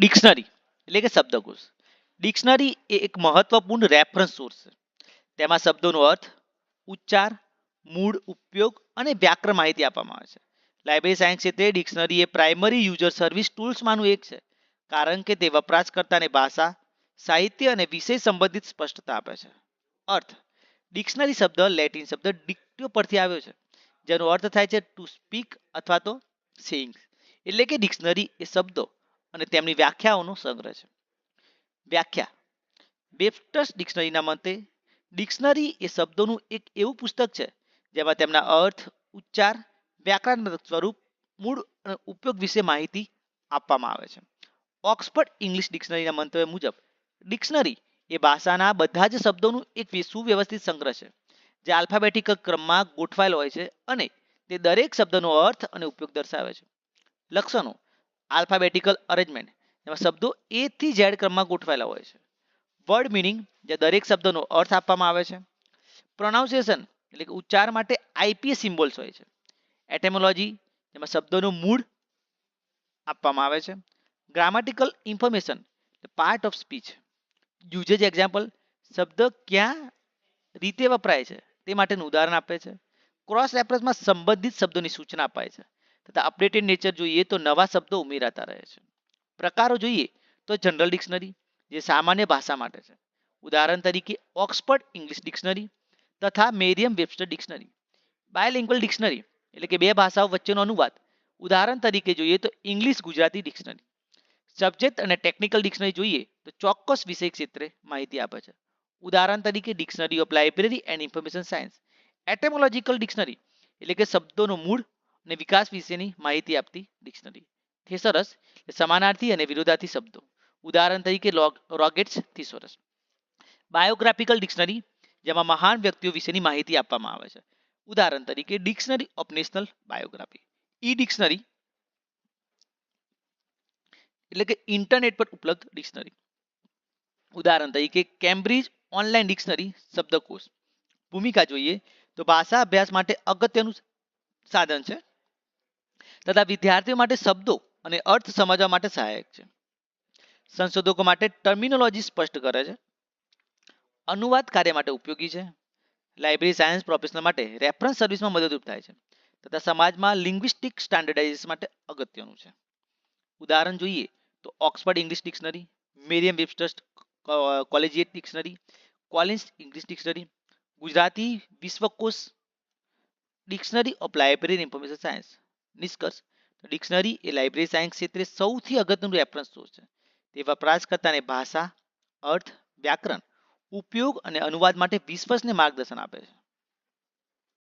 Dictionary એટલે કે શબ્દકોશ. Dictionary એ એક મહત્વપૂર્ણ રેફરન્સ સોર્સ છે. તેમાં શબ્દોનો અર્થ, ઉચ્ચાર, મૂળ, ઉપયોગ અને વ્યાકરણ માહિતી આપવામાં આવે છે. લાઇબ્રેરી સાયન્સ ક્ષેત્રે ડિક્શનરી એ પ્રાઇમરી યુઝર સર્વિસ ટૂલ્સમાંનું એક છે, કારણ કે તે વપરાશકર્તાને ભાષા, સાહિત્ય અને વિષય સંબંધિત સ્પષ્ટતા આપે છે. અર્થ ડિક્શનરી શબ્દ લેટિન શબ્દ ડિક્ટ્યો પરથી આવ્યો છે, જેનો અર્થ થાય છે ટુ સ્પીક અથવા તો સિંગ એટલે કે ડિક્શનરી એ શબ્દો અને તેમની વ્યાખ્યાઓનો સંગ્રહ છે. વ્યાખ્યા. બેફ્ટસ ડિક્શનરીના મતે ડિક્શનરી એ શબ્દોનું એક એવું પુસ્તક છે, જેમાં તેમના અર્થ, ઉચ્ચાર વ્યાકરણાત્મક સ્વરૂપ, મૂળ અને ઉપયોગ વિશે માહિતી આપવામાં આવે છે. ઓક્સફર્ડ ઇંગ્લિશ ડિક્શનરીના મંતવ્ય મુજબ ડિક્શનરી એ ભાષાના બધા જ શબ્દોનું એક સુવ્યવસ્થિત સંગ્રહ છે, જે આલ્ફાબેટિકલ ક્રમમાં ગોઠવાયેલ હોય છે અને તે દરેક શબ્દનો અર્થ અને ઉપયોગ દર્શાવે છે. લક્ષણો. Alphabetical arrangement. એમાં શબ્દો એ થી ઝેડ ક્રમમાં ગોઠવાયેલા હોય છે. વર્ડ મિનિંગ જે દરેક શબ્દનો અર્થ આપવામાં આવે છે. પ્રોનાઉન્સિએશન એટલે કે ઉચ્ચાર માટે આઈપીએસ સિમ્બોલ્સ હોય છે. એટેમોલોજી જેમાં શબ્દોનું મૂળ આપવામાં આવે છે. Grammatical information part of speech usage example શબ્દ ક્યાં રીતે વપરાય છે, તે માટેનું ઉદાહરણ આપે છે. ક્રોસ રેફરન્સમાં સંબંધિત શબ્દોની સૂચના અપાય છે. તથા અપડેટેડ નેચર જોઈએ તો નવા શબ્દો ઉમેરાતા રહે છે. પ્રકારો જોઈએ તો જનરલ ડિક્શનરી જે સામાન્ય ભાષા માટે છે. ઉદાહરણ તરીકે ઓક્સફર્ડ ઇંગ્લિશ ડિક્શનરી તથા Merriam Webster dictionary bilingual dictionary એટલે કે બે ભાષાઓ વચ્ચેનો અનુવાદ. ઉદાહરણ તરીકે જોઈએ તો ઇંગ્લિશ ગુજરાતી ડિક્શનરી સબ્જેક્ટ અને ટેકનિકલ ડિક્શનરી જોઈએ તો ચોક્કસ વિષય ક્ષેત્રે માહિતી આપે છે. ઉદાહરણ તરીકે dictionary of library and information science etymological dictionary એટલે કે શબ્દોનો મૂળ અને વિકાસ વિશેની માહિતી આપતી ડિક્શનરી થેસરસ એટલે સમાનાર્થી અને વિરોધાર્થી શબ્દો. ઉદાહરણ તરીકે રોગેટ્સ થિસોરસ બાયોગ્રાફિકલ ડિક્શનરી જેમાં મહાન વ્યક્તિઓ વિશેની માહિતી આપવામાં આવે છે. ઉદાહરણ તરીકે dictionary of national biography e dictionary એટલે કે ઇન્ટરનેટ પર ઉપલબ્ધ ડિક્શનરી ઉદાહરણ તરીકે કેમ્બ્રિજ ઓનલાઈન ડિક્શનરી શબ્દકોશ. ભૂમિકા જોઈએ તો ભાષા અભ્યાસ માટે અગત્યનું સાધન છે. તથા વિદ્યાર્થીઓ માટે શબ્દો અને અર્થ સમજવા માટે સહાયક છે. સંશોધકો માટે ટર્મિનોલોજી સ્પષ્ટ કરે છે. અનુવાદ કાર્ય માટે ઉપયોગી છે. લાઇબ્રેરી સાયન્સ પ્રોફેશનલ માટે રેફરન્સ સર્વિસમાં મદદરૂપ થાય છે. તથા સમાજમાં લિંગ્વિસ્ટિક સ્ટાન્ડર્ડાઇઝેશન માટે અગત્યનું છે. ઉદાહરણ જોઈએ તો Oxford English dictionary, Merriam Webster's collegiate dictionary, Collins English dictionary, Gujarati Vishwakosh dictionary of library information science. નિષ્કર્ષ. ડિક્શનરી એ લાઇબ્રેરી સાયન્સ ક્ષેત્રે સૌથી અગત્યનું રેફરન્સ સોર્સ છે. તે વપરાશકર્તાને ભાષા, અર્થ, વ્યાકરણ, ઉપયોગ અને અનુવાદ માટે વિશ્વસનીય માર્ગદર્શન આપે છે.